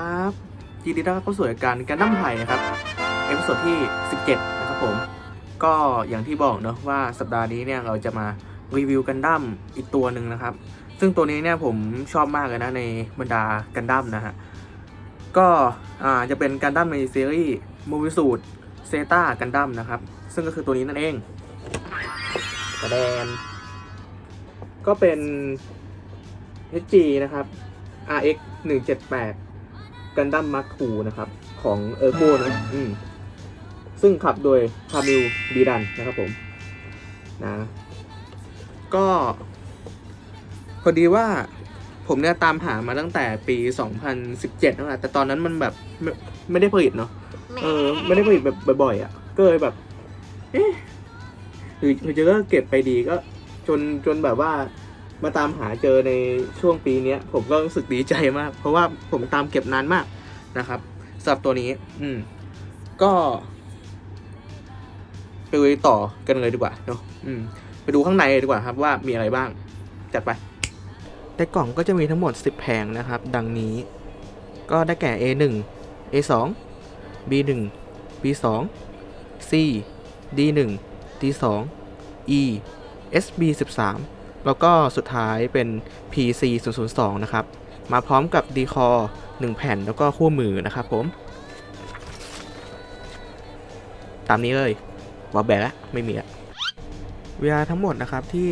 ครับยินดีต้อนรับเข้าสู่รายการการดั้มไผ่นะครับเอพิโซดที่ 17 นะครับผม ก็อย่างที่บอกเนอะว่าสัปดาห์นี้เนี่ยเราจะมารีวิวกันดั้มอีกตัวหนึ่งนะครับ ซึ่งตัวนี้เนี่ยผมชอบมากเลยนะในบรรดากันดั้มนะฮะ ก็อ่าจะเป็นกันดั้มในซีรีส์มูวิสูตรเซตากันดั้มนะครับ ซึ่งก็คือตัวนี้นั่นเองกระแดน ก็เป็น HG นะครับ RX 178 กันดั้มมาร์ค2นะครับ ของเออร์โกนะอืมซึ่งขับโดยคามิลบีดันนะครับผมนะก็พอดีว่าผมเนี่ยตามหามาตั้งแต่ปี 2017นั่นแหละแต่ตอนนั้นมันแบบไม่ไม่ได้ผลิตเนาะเออ ไม่ได้ผลิตแบบบ่อยๆอะ ก็เลยแบบ เอ๊ะหรือหรือจะก็เก็บไปดีก็จนจนแบบว่า มาตามหาเจอในช่วงปีนี้ผมก็รู้สึกดีใจมาก เพราะว่าผมตามเก็บนานมากนะครับสำหรับตัวนี้ อืม ก็ไปดูต่อกันเลยดีกว่าเนาะอืม ไปดูข้างในดีกว่าครับว่ามีอะไรบ้าง จัดไปในกล่องก็จะมีทั้งหมด 10 แผงนะครับ ดังนี้ ก็ได้แก่ A1 A2 B1 B2 C D1 D2 E SB13 แล้วก็สุดท้ายเป็น PC 0 0 2นะครับ มาพร้อมกับดีคอ1แผ่นแล้วก็คู่มือนะครับผม ตามนี้เลยบอแบะไม่มีอะเวลาทั้งหมดนะครับที่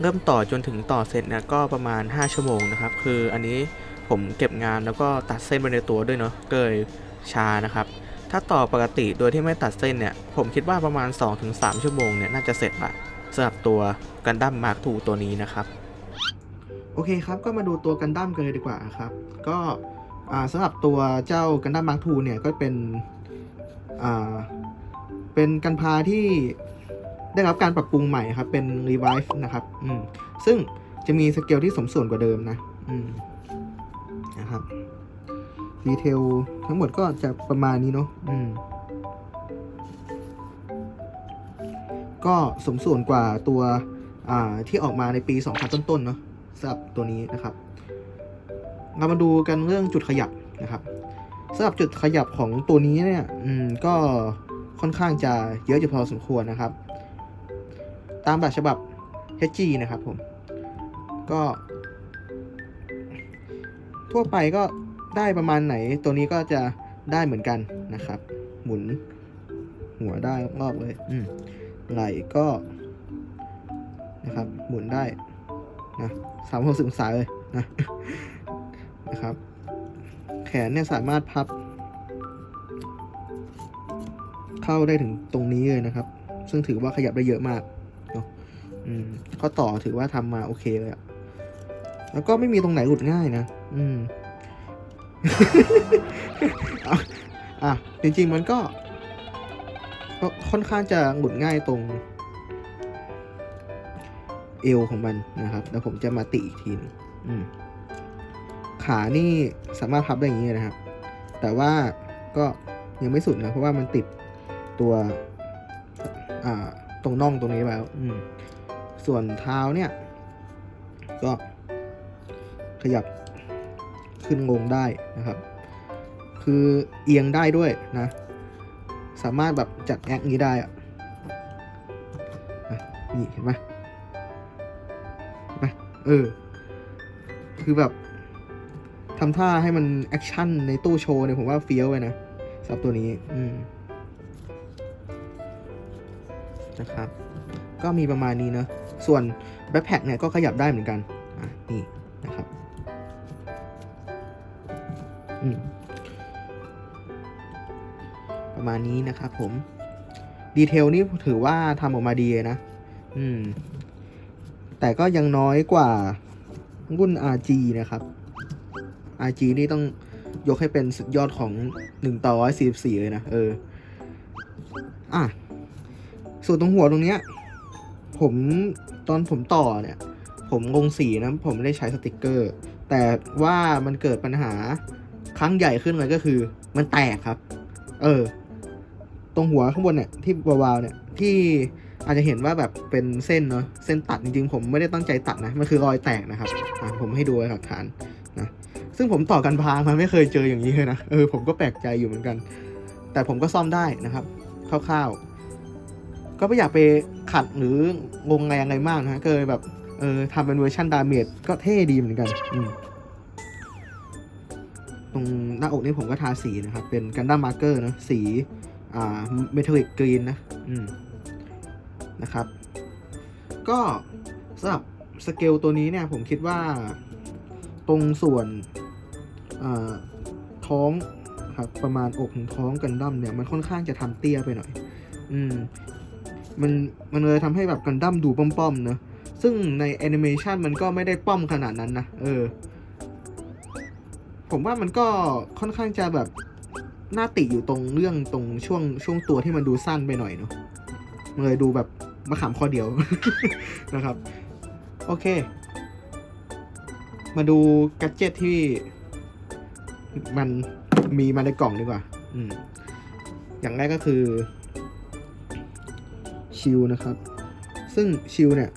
เริ่มต่อจนถึงต่อเสร็จเนี่ยก็ประมาณ 5 ชั่วโมงนะครับ คืออันนี้ผมเก็บงานแล้วก็ตัดเส้นไปในตัวด้วยเนาะเกยชานะครับ ถ้าต่อปกติโดยที่ไม่ตัดเส้นเนี่ย ผมคิดว่าประมาณ 2-3 ชั่วโมงเนี่ยน่าจะเสร็จละ สำหรับตัวกันดั้มมาร์คทูตัวนี้นะครับ โอเคครับ ก็มาดูตัวกันดั้มกันเลยดีกว่าครับ ก็สำหรับตัวเจ้ากันดั้มมาร์คทูเนี่ยก็เป็นเป็นกันพาที่ได้รับการปรับปรุงใหม่ครับ เป็น revive นะครับอืมซึ่งจะมีสเกลที่สมส่วนกว่าเดิมนะอืมนะครับดีเทลทั้งหมดก็จะประมาณนี้เนาะอืม ก็สมส่วนกว่าตัวที่ออกมาในปี 2000 ต้นๆเนาะสำหรับตัวนี้นะครับ เรามาดูกันเรื่องจุดขยับนะครับสำหรับจุดขยับของตัวนี้เนี่ยอืมก็ค่อนข้างจะเยอะอยู่พอสมควรนะครับ ตามแบบฉบับ HG นะครับผม ก็ ทั่วไปก็ได้ประมาณไหนตัวนี้ก็จะได้เหมือนกันนะครับ หมุนหัวได้รอบเลย อืม ไหลก็นะครับหมุนได้นะสามหกสิบองศาเลยนะนะครับ แขนเนี่ยสามารถพับ เข้าได้ถึงตรงนี้เลยนะครับ ซึ่งถือว่าขยับได้เยอะมากเนาะอืมข้อต่อถือว่าทำมาโอเคเลยอะแล้วก็ไม่มีตรงไหนหลุดง่ายนะ อืมอะอะจริงๆมันก็ ค่อนข้างจะหลุดง่ายตรงเอวของมันนะครับแล้วผมจะมาติอีกทีนึงขานี่สามารถพับได้อย่างนี้นะครับ แต่ว่าก็ยังไม่สุดนะ เพราะว่ามันติดตัวตรงน่องตรงนี้แล้วส่วนเท้าเนี่ย ก็ขยับขึ้นลงได้นะครับ คือเอียงได้ด้วยนะ สามารถแบบจัดแอคนี้ได้อะนี่เห็นไหมเห็นไหมเออ คือแบบทำท่าให้มันแอคชั่นในตู้โชว์เนี่ยผมว่าเฟี้ยวเลยนะสำหรับตัวนี้ อืมนะครับ ก็มีประมาณนี้เนะ ส่วนแบ็คแพคเนี่ยก็ขยับได้เหมือนกัน อะ นี่นะครับ อืม มาณนี้นะครับผม ดีเทลนี่ถือว่าทำออกมาดีนะ อืม แต่ก็ยังน้อยกว่ารุ่น RG นะครับ RG นี่ต้องยกให้เป็นสุดยอดของ1ต่อ144 เลยนะ เออ อะ ส่วนตรงหัวตรงเนี้ย ผมตอนผมต่อเนี่ย ผมลงสีนะ ผมไม่ได้ใช้สติกเกอร์ แต่ว่ามันเกิดปัญหาครั้งใหญ่ขึ้นเลยก็คือ มันแตกครับ เออ ตรงหัวข้างบนเนี่ยที่วาวๆเนี่ยที่อาจจะเห็นว่าแบบเป็นเส้นเนาะเส้นตัดจริงๆ ผมไม่ได้ตั้งใจตัดนะมันคือรอยแตกนะครับอะผมให้ดูหลักฐานนะซึ่งผมต่อกันพางมาไม่เคยเจออย่างนี้เลยนะเออผมก็แปลกใจอยู่เหมือนกัน แต่ผมก็ซ่อมได้นะครับคร่าวๆ ก็ไม่อยากไปขัดหรืองงแรงอะไรมากนะก็เลยแบบเออทำเป็นเวอร์ชันดาเมจก็เท่ดีเหมือนกันตรงหน้าอกนี่ผมก็ทาสีนะครับ เป็นกันดั้มมาร์เกอร์นะสี อ่าเมทัลลิกกรีนนะ อืม นะครับ ก็สำหรับสเกลตัวนี้เนี่ย ผมคิดว่า ตรงส่วนอ่าท้องครับประมาณอกถึงท้องกันดั้มเนี่ย มันค่อนข้างจะทำเตี้ยไปหน่อย อืม มันมันเลยทำให้แบบกันดั้มดูป้อมๆเนอะซึ่งในแอนิเมชันมันก็ไม่ได้ป้อมขนาดนั้นนะ เออ ผมว่ามันก็ค่อนข้างจะแบบ หน้าติอยู่ตรงเรื่องตรงช่วงช่วงตัวที่มันดูสั้นไปหน่อยเนาะมันเลยดูแบบมะขามข้อเดียว นะครับ โอเค มาดูกัจเจตที่มันมีมาในกล่องดีกว่า อืม อย่างแรกก็คือชิลนะครับ ซึ่งชิลเนี่ย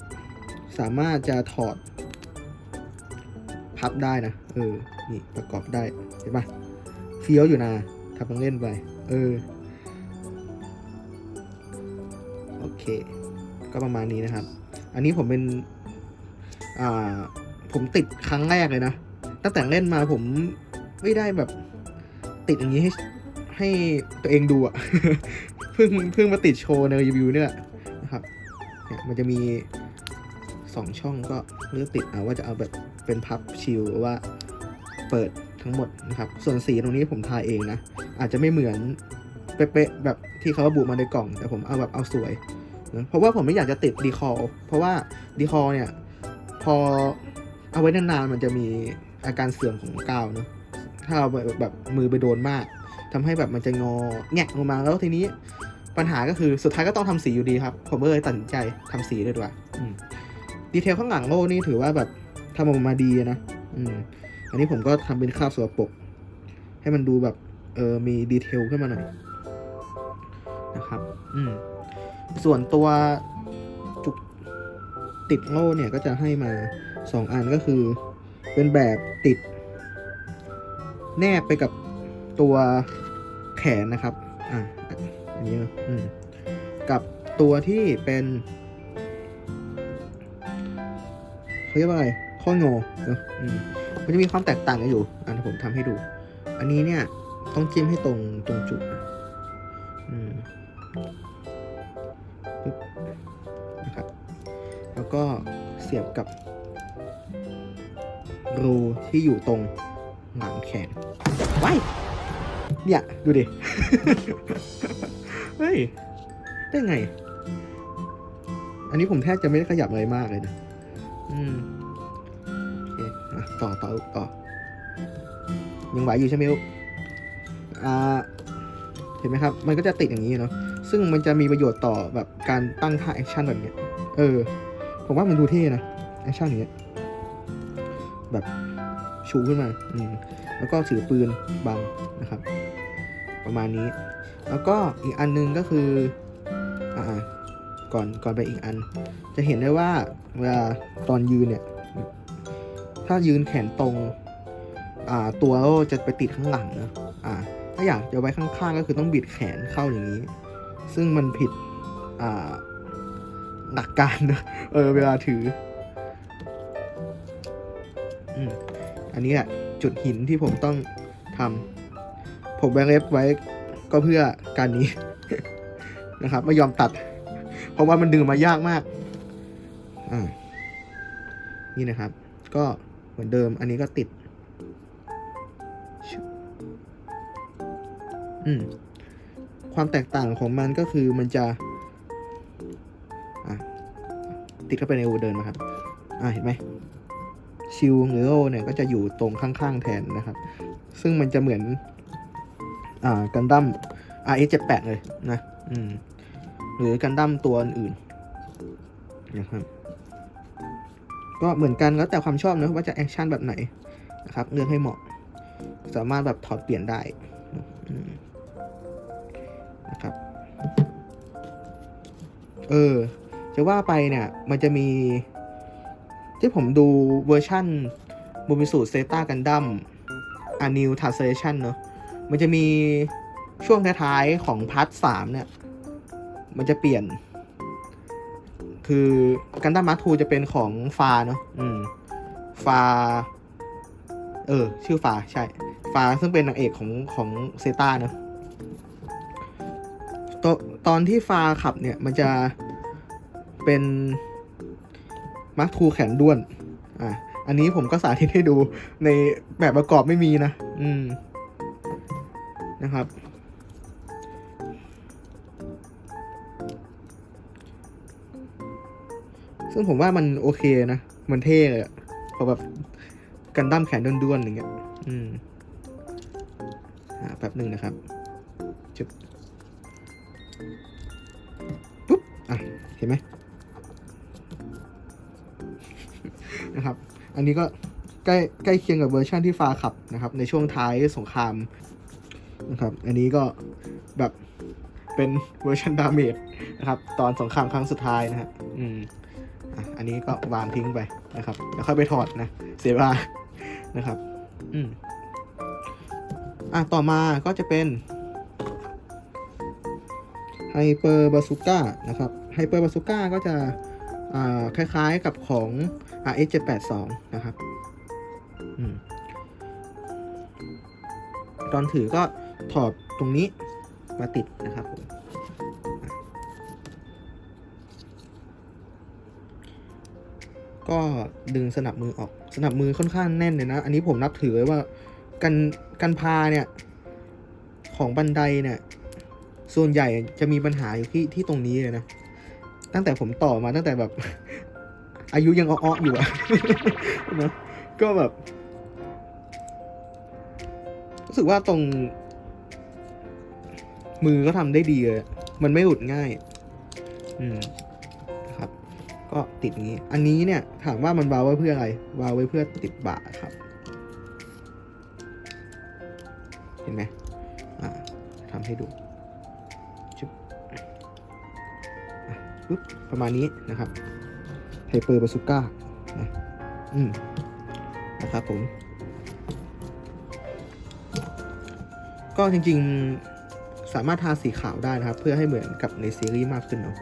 สามารถจะถอด พับได้นะ เออ นี่ประกอบได้ เห็นปะเฟี้ยวอยู่นะ ทำต้องเล่นไป เออ โอเค ก็ประมาณนี้นะครับ อันนี้ผมเป็น อ่า ผมติดครั้งแรกเลยนะ ตั้งแต่เล่นมาผมไม่ได้แบบ ติดอย่างนี้ให้ให้ตัวเองดูอะเพิ่งเพิ่งมาติดโชว์ในรีวิวเนี่ยนะครับเนี่ยมันจะมีสองช่องก็เลือกติดเอาว่าจะเอาแบบเป็นพับชิลหรือว่าเปิดทั้งหมดนะครับ ส่วนสีตรงนี้ผมทาเองนะ อาจจะไม่เหมือนเป๊ะๆแบบที่เขาระบุมาในกล่อง แต่ผมเอาแบบเอาสวยนะเพราะว่าผมไม่อยากจะติดดีคอเพราะว่าดีคอเนี่ยพอเอาไว้นานๆมันจะมีอาการเสื่อมของกาวเนาะถ้าเราแบบแบบมือไปโดนมากทำให้แบบมันจะงอแงะลงมาแล้วทีนี้ปัญหาก็คือสุดท้ายก็ต้องทำสีอยู่ดีครับ ผมก็เลยตัดสินใจทำสีเลยดีกว่าดีเทลข้างหลังโล่นี่ถือว่าแบบทำออกมาดีนะอืมอันนี้ผมก็ทำเป็นคราบสกปรกให้มันดูแบบ เออมีดีเทลขึ้นมาหน่อยนะครับอืมส่วนตัวจุกติดโล่เนี่ยก็จะให้มาสองอันก็คือ เป็นแบบติด แนบไปกับตัวแขนนะครับ อะอันนี้นอะอืมกับตัวที่เป็นเขาเรียกว่าอะไรข้องอเนอะอืมมันจะมีความแตกต่างกันอยู่อะเดี๋ยวผมทำให้ดู อันนี้เนี่ย ต้องจิ้มให้ตรงตรงจุดนะอืมปึ๊บนะครับ แล้วก็เสียบกับ รูที่อยู่ตรงหลังแขนไว้เนี่ย ดูดิ เฮ้ย ได้ไง อันนี้ผมแทบจะไม่ได้ขยับอะไรมากเลยนะ อืม โอเคอะต่อต่อต่อยังไหวอยู่ใช่ไหมลูก อ่าเห็นไหมครับ มันก็จะติดอย่างนี้เนาะ ซึ่งมันจะมีประโยชน์ต่อแบบการตั้งท่าแอคชั่นแบบเนี้ย เออ ผมว่ามันดูเท่นะ แอคชั่นอย่างเงี้ย แบบชูขึ้นมา อืม แล้วก็ถือปืนบังนะครับ ประมาณนี้ แล้วก็อีกอันนึงก็คือ อ่า ก่อน ก่อนไปอีกอัน จะเห็นได้ว่าเวลาตอนยืนเนี่ย ถ้ายืนแขนตรง อ่า ตัวก็จะไปติดข้างหลังนะาถ้าอยากจะไว้ข้างๆ ก็คือต้องบิดแขนเข้าอย่างนี้ ซึ่งมันผิดหลักการนะเออเวลาถืออือันนี้แหละจุดหินที่ผมต้องทำผมแบงเล็บไว้ก็เพื่อการนี้นะครับ ไม่ยอมตัด เพราะว่ามันดึงมายากมากอ่านี่นะครับ ก็เหมือนเดิมอันนี้ก็ติด อืมความแตกต่างของมันก็คือมันจะะติดเข้าไปในอูเดินนะครับ อ่าเห็นไหมชิลหรือโลเนี่ยก็จะอยู่ตรงข้างๆแทนนะครับ ซึ่งมันจะเหมือน อ่ากันดั้ม RS78 เลยนะ อืม หรือกันดั้มตัวอื่นนะครับ ก็เหมือนกันแล้วแต่ความชอบนะว่าจะแอคชั่นแบบไหนนะครับ เลือกให้เหมาะ สามารถแบบถอดเปลี่ยนได้อืม เออ จะว่าไปเนี่ย มันจะมี ที่ผมดูเวอร์ชั่นบูมิสูเซต้ากันดั้ม a new translation เนอะมันจะมีช่วงท้ายๆของพาร์ทสามเนี่ย มันจะเปลี่ยน คือกันดั้มมาร์ทูจะเป็นของฟาเนอะอืม ฟา เออ ชื่อฟา ใช่ ฟาซึ่งเป็นนางเอกของของเซต้าเนอะ ตอนที่ฟาขับเนี่ยมันจะเป็นมาร์ทูแขนด้วน อะ อันนี้ผมก็สาธิตให้ดูในแบบประกอบไม่มีนะ อืม นะครับ ซึ่งผมว่ามันโอเคนะ มันเท่เลยอะพอแบบกันดั้มแขนด้วนๆอย่างเงี้ย อืม อ่า แป๊บหนึ่งนะครับจุบ ปุ๊บอะเห็นไหมนะครับ อันนี้ก็ใกล้ใกล้เคียงกับเวอร์ชันที่ฟาขับนะครับ ในช่วงท้ายสงครามนะครับ อันนี้ก็แบบเป็นเวอร์ชันดาเมจนะครับ ตอนสงครามครั้งสุดท้ายนะฮะอืมอันนี้ก็วางทิ้งไปนะครับแล้วค่อยไปถอดนะ เสียเวลานะครับ อืมอะต่อมาก็จะเป็น ไฮเปอร์บาซูก้านะครับไฮเปอร์บาซูก้าก็จะคล้ายๆกับของ RX 782นะครับอตอนถือก็ถอดตรงนี้มาติดนะครับผมก็ดึงสนับมือออก สนับมือค่อนข้างแน่นเลยนะ อันนี้ผมนับถือไว้ว่า กันกันพาเนี่ย ของบันไดเนี่ย ส่วนใหญ่จะมีปัญหาอยู่ที่ที่ตรงนี้เลยนะ ตั้งแต่ผมต่อมาตั้งแต่แบบ อายุยังอ้อๆอยู่อะนะก็แบบรู้สึกว่าตรง มือก็ทำได้ดีเลยมันไม่หลุดง่าย อืมนะครับ ก็ติดงนี้ อันนี้เนี่ย ถามว่ามันวางไว้เพื่ออะไร วางไว้เพื่อติดบ่าครับ เห็นไหมอ่าทำให้ดู ปึ๊บประมาณนี้นะครับไฮเปอร์บาซูก้านะอืมนะครับผม ก็จริงๆสามารถทาสีขาวได้นะครับ เพื่อให้เหมือนกับในซีรีส์มากขึ้นเนาะ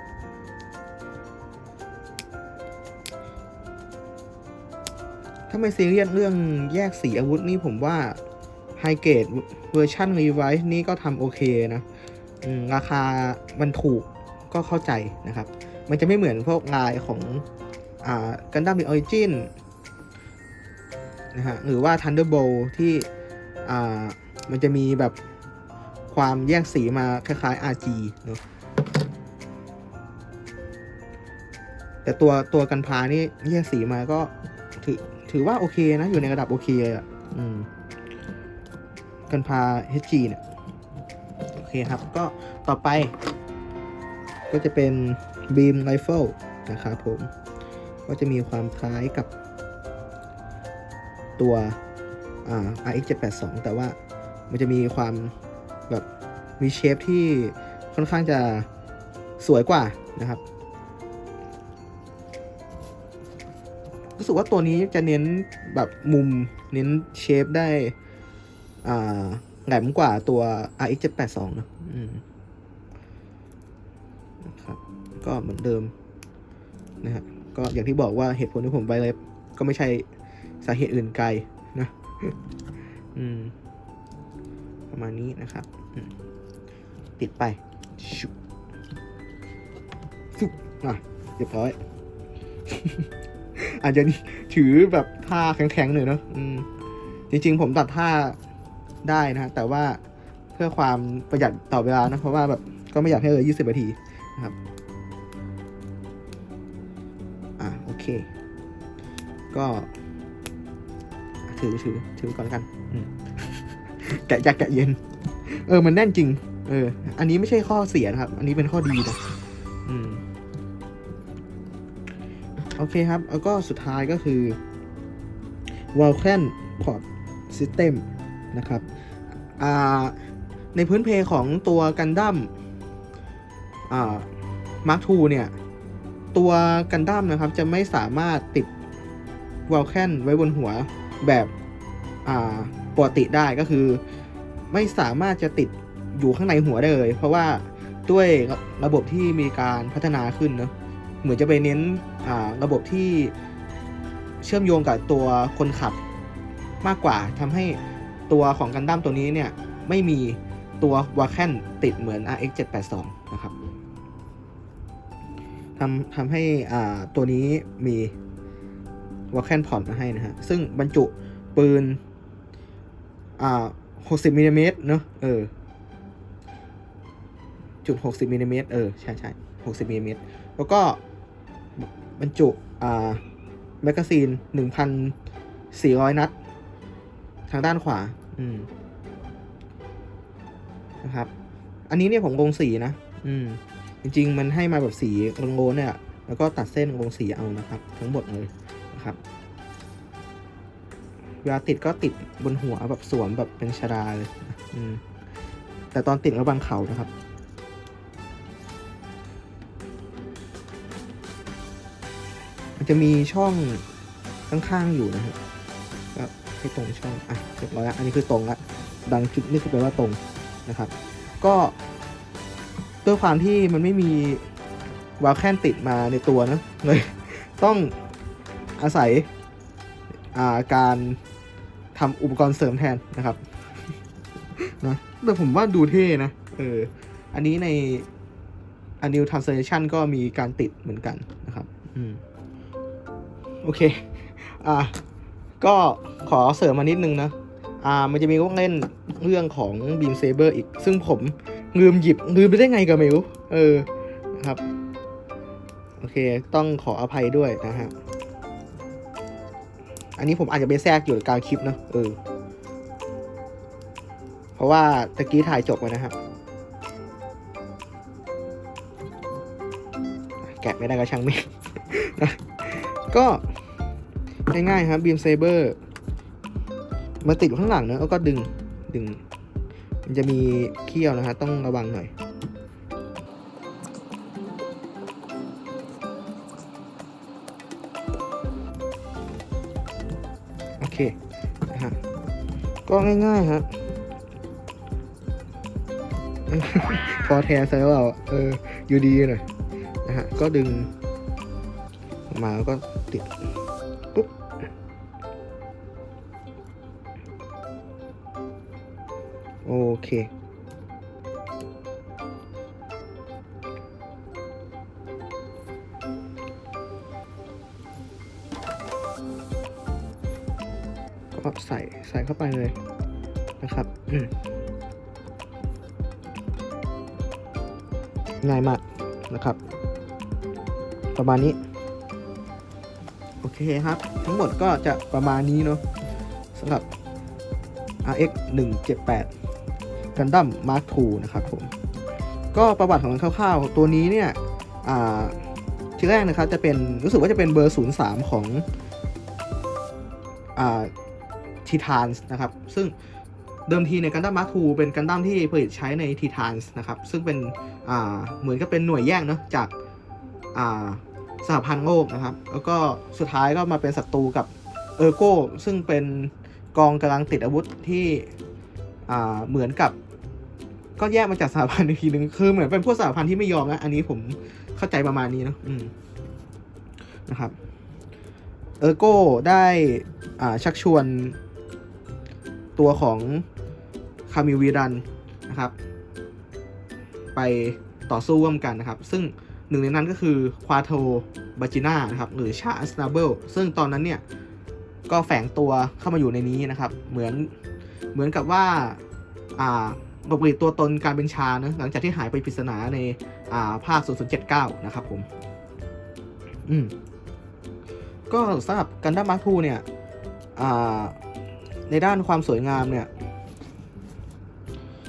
ถ้าไม่ซีเรียสเรื่องแยกสีอาวุธนี่ผมว่าไฮเกรดเวอร์ชันรีไวซ์นี่ก็ทำโอเคนะราคามันถูก ก็เข้าใจนะครับ มันจะไม่เหมือนพวกลายของอ่ากันดั้ม The Origin นะฮะหรือว่า Thunderbolt ที่อ่ามันจะมีแบบความแยกสีมาคล้ายๆ RG เนอะแต่ตัวตัวกันพานี่แยกสีมาก็ถือถือว่าโอเคนะ อยู่ในระดับโอเคเลยอะอืมกันพา HG เนี่ยโอเคครับ ก็ต่อไป ก็จะเป็น Beam Rifle นะครับผม ก็จะมีความคล้ายกับตัว RX 782แต่ว่ามันจะมีความแบบมีเชฟที่ค่อนข้างจะสวยกว่านะครับรู้สึกว่าตัวนี้จะเน้นแบบมุมเน้นเชฟได้แหลมกว่าตัว RX 782นะ ก็เหมือนเดิมนะฮะก็อย่างที่บอกว่าเหตุผลที่ผมไวเล็บก็ไม่ใช่สาเหตุอื่นไกลนะอืมประมาณนี้นะครับ ติดไปชุบฟุบอะเรียบร้อยอาจจะถือแบบท่าแข็งๆหน่อยเนอะอืม จริงๆผมตัดท่าได้นะฮะแต่ว่าเพื่อความประหยัดต่อเวลานะ เพราะว่าแบบก็ไม่อยากให้เลยยี่สิบนาทีนะครับ ก็อะถือถือถือก่อนแล้วกันอืมแกะยากแกะเย็น เออ มันแน่นจริง เออ อันนี้ไม่ใช่ข้อเสียนะครับ อันนี้เป็นข้อดีนะอืม โอเคครับ แล้วก็สุดท้ายก็คือ w a l c a n Port System นะครับ อ่า ในพื้นเพของตัวกันดั้ม อ่ามาร์ค2เนี่ย ตัวกันดั้มนะครับจะไม่สามารถติด w a l c a n ไว้บนหัวแบบอ่าปกติได้ก็คือ ไม่สามารถจะติดอยู่ข้างในหัวได้เลย เพราะว่าด้วยระบบที่มีการพัฒนาขึ้นเนะเหมือนจะไปเน้นอ่าระบบที่เชื่อมโยงกับตัวคนขับมากกว่าทำให้ตัวของกันดั้มตัวนี้เนี่ย ไม่มีตัววาแคนติดเหมือน RX 782นะครับ ทำทำให้อ่าตัวนี้มีวาแคนพอร์ตมาให้นะฮะ ซึ่งบรรจุปืน อ่า60มิลลิเมตรเนอะเออ จุด60มิลลิเมตรเออ ใช่ใช่60มิลลิเมตรแล้วก็บรรจุ อ่า แมกกาซีน1,400นัด ทางด้านขวา อืม นะครับ อันนี้เนี่ยผมลงสีนะ อืม จริงๆ มันให้มาแบบสีโลนๆเนี่ยแล้วก็ตัดเส้นลงสีเอานะครับ ทั้งหมดเลยนะครับ เวลาติดก็ติดบนหัวแบบสวมแบบเป็นชดาเลยแต่ตอนติดก็บังเขานะครับมันจะมีช่องข้างๆอยู่นะฮะก็ให้ตรงช่องอะเรียบร้อยละอันนี้คือตรงละดังจุดนี่คือแปลว่าตรงนะครับ ก็ ด้วยความที่มันไม่มีวาล์วแค่นติดมาในตัวนะเลยต้องอาศัยาการทำอุปกรณ์เสริมแทนนะครับนะแต่ผมว่าดูเท่นะ เออ อันนี้ใน a n e w Translation ก็มีการติดเหมือนกันนะครับ อืม โอเค อ่า ก็ขอเสริมมานิดนึงนะ อ่า มันจะมีลูกเล่นเรื่องของ Beam Saber อีก ซึ่งผม ลืมหยิบลืมไปได้ไงก็ไม่รู้เออครับ โอเค ต้องขออภัยด้วยนะฮะ อันนี้ผมอาจจะไปแทรกอยู่กลารคลิปนะเออ เพราะว่าตะกี้ถ่ายจบไปนะครับแกะไม่ได้ก็ช่างม่นะก็ง่ายๆครับบีมเซเบอร์มาติดอยู่ข้างหลังเนอะแล้วก็ดึงดึง มันจะมีเขี้ยวนะฮะต้องระวังหน่อย โอเคนะฮะก็ง่ายๆครับพอแทนใส่แล้วเราเอออยู่ดีหน่อยนะฮะก็ดึงมาแล้วก็ติด โอเค ก็ใส่ใส่เข้าไปเลยนะครับง่ายมากนะครับ ประมาณนี้ โอเคครับ ทั้งหมดก็จะประมาณนี้เนาะสำหรับ RX 178 Gundam Mark II นะครับผมก็ประวัติของมันคร่าวๆ ตัวนี้เนี่ยอ่าทีแรกนะครับจะเป็นรู้สึกว่าจะเป็นเบอร์ 03 ของอ่าทีทานส์นะครับ ซึ่งเดิมทีในกันดั้มมาร์ทูเป็นกันดั้มที่ผลิตใช้ในทีทานส์นะครับ ซึ่งเป็นอ่าเหมือนกับเป็นหน่วยแยกเนาะจากอ่าสหพันธ์โลกนะครับ แล้วก็สุดท้ายก็มาเป็นศัตรูกับเออร์โก้ซึ่งเป็นกองกำลังติดอาวุธที่อ่าเหมือนกับ ก็แยกมาจากสหพันธ์อีกทีหนึ่งคือเหมือนเป็นพวกสหพันธ์ที่ไม่ยอมนะอันนี้ผมเข้าใจประมาณนี้เนะอืมนะครับเออร์โก้ได้อ่าชักชวนตัวของคามิวีรันนะครับ ไปต่อสู้ร่วมกันนะครับ ซึ่งหนึ่งในนั้นก็คือควาโทบาจิน่านะครับหรือชาสนาเบิลซึ่งตอนนั้นเนี่ย ก็แฝงตัวเข้ามาอยู่ในนี้นะครับ เหมือนเหมือนกับว่าอ่า ปกปิดตัวตนการเป็นชานะหลังจากที่หายไปปริศนาในอ่าภาค 0079 นะครับผม อืม ก็สำหรับกันดั้มมาร์คทูเนี่ย อ่า ในด้านความสวยงามเนี่ย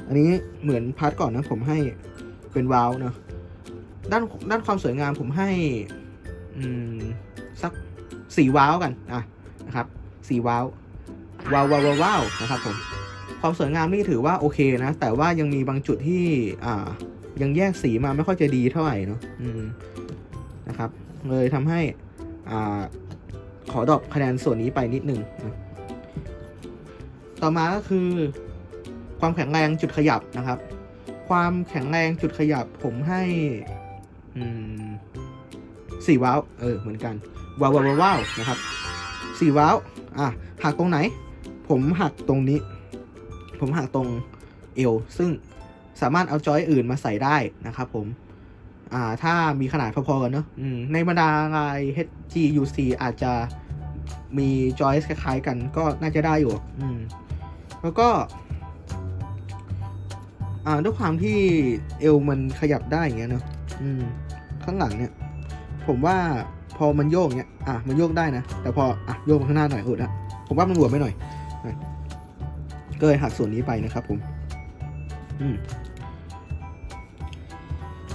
อันนี้เหมือนพาร์ทก่อนนะ ผมให้เป็นวาลวเนอะด้านด้านความสวยงามผมให้ อืม สักสี่วาลวกัน อะ นะครับสี่วาลววาววาววาววาวนะครับผม ความสวยงามนี่ถือว่าโอเคนะ แต่ว่ายังมีบางจุดที่อ่ายังแยกสีมาไม่ค่อยจะดีเท่าไหร่เนาะอืมนะครับ เลยทำให้อ่าขอดรอปคะแนนส่วนนี้ไปนิดนึงนะต่อมาก็คือ ความแข็งแรงจุดขยับนะครับ ความแข็งแรงจุดขยับผมให้สี่ว้าวเออเหมือนกันว้าวว้าวว้าวว้าวนะครับสี่ว้าวอะหักตรงไหน ผมหักตรงนี้ ผมหักตรงเอวซึ่งสามารถเอาจอยอื่นมาใส่ได้นะครับผม อ่า ถ้ามีขนาดพอๆกันเนอะในบรรดาลาย HGUC อาจจะมีจอยคล้ายๆกันก็น่าจะได้อยู่ อืม แล้วก็ อ่า ด้วยความที่เอวมันขยับได้อย่างเงี้ยเนอะอืม ข้างหลังเนี่ย ผมว่าพอมันโยกเงี้ย อะ มันโยกได้นะ แต่พอ อะ โยกมาข้างหน้าหน่อยอุดอะผมว่ามันหลวไปหน่อย ก็เลยหักส่วนนี้ไปนะครับผมอืม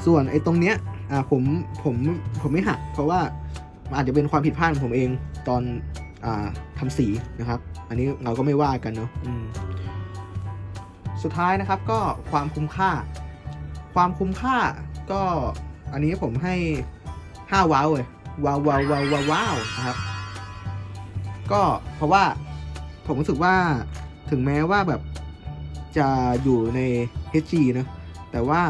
ส่วนไอ้ตรงเนี้ย อ่าผมผมผมไม่หัก เพราะว่ามันอาจจะเป็นความผิดพลาดของผมเองตอนอ่าทำสีนะครับ อันนี้เราก็ไม่ว่ากันเนาะอืมสุดท้ายนะครับก็ความคุ้มค่า ความคุ้มค่าก็อันนี้ผมให้ห้าว้าวเลยว้าวว้าวว้าวว้าวว้าวนะครับ ก็เพราะว่าผมรู้สึกว่า ถึงแม้ว่าแบบจะอยู่ใน HG นะแต่ว่า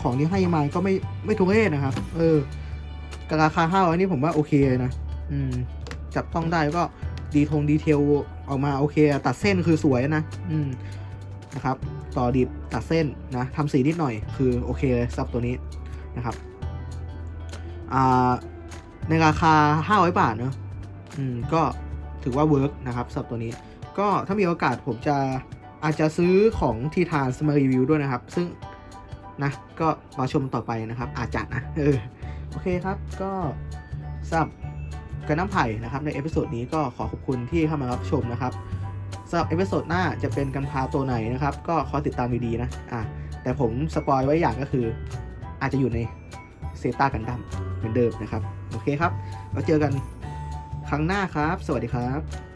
ของที่ให้มาก็ไม่ไม่ทุเรศนะครับ เออกับราคาห้าร้อยนี่ผมว่าโอเคเลยนะอืม จับต้องได้ก็ดีทงดีเทลออกมาโอเค ตัดเส้นคือสวยนะอืมนะครับ ต่อดิบตัดเส้นนะทำสีนิดหน่อยคือโอเคเลยซับตัวนี้นะครับอ่าในราคา 500 บาทเนอะอืม ก็ถือว่าเวิร์กนะครับสับตัวนี้ ก็ถ้ามีโอกาสผมจะอาจจะซื้อของทีทานมารีวิวด้วยนะครับ ซึ่งนะก็รอชมต่อไปนะครับ อาจจะนะเออโอเคครับก็สำหรับกันน้ำไผ่นะครับในเอพิโซดนี้ก็ขอขอบคุณที่เข้ามารับชมนะครับสำหรับเอพิโซดหน้าจะเป็นกันพาตัวไหนนะครับ ก็ขอติดตามดีๆนะอะแต่ผมสปอยไว้อย่างก็คือ อาจจะอยู่ในเซตากันดั้มเหมือนเดิมนะครับ โอเคครับเราเจอกันครั้งหน้าครับ สวัสดีครับ